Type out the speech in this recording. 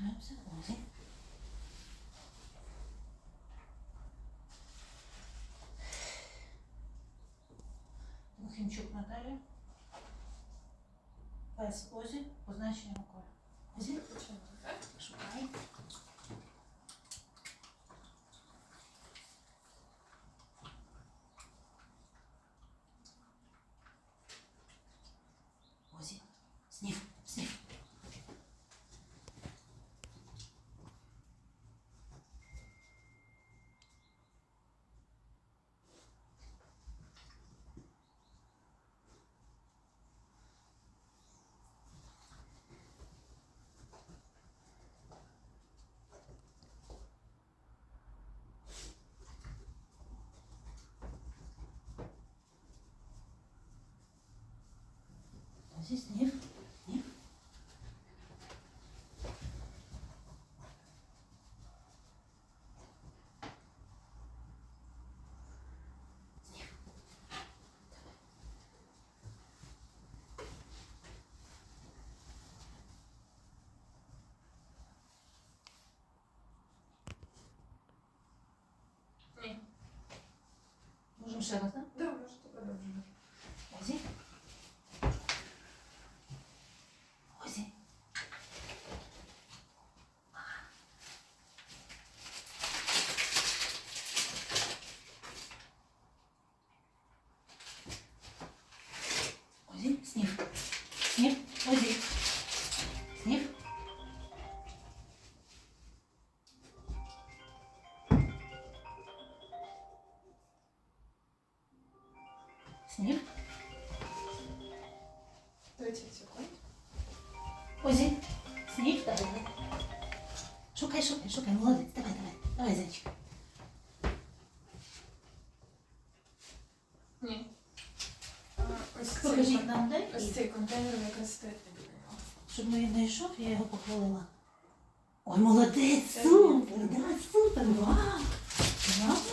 Готуємося. Озі. Лохимчук Наталія. Пес Озі. Позначення Микола. Озі. Шукай. Озі. Сніг. Сніг. Озі. Сніг. Сніг. Ні. Можемо ще раз, так? Да, Сніг. Озі. Сніг. Сніг. 30 секунд. Озі, сніг, давай, давай. Шукай, шукай, шукай, молодець, давай, давай, давай, зайчик. Ні. А, Ось цей, Покажіть нам дай, ось цей контейнер якраз стоїть біля щоб він знайшов, я його похвалила. Ой, молодець, супер, да, супер, вау. Вау.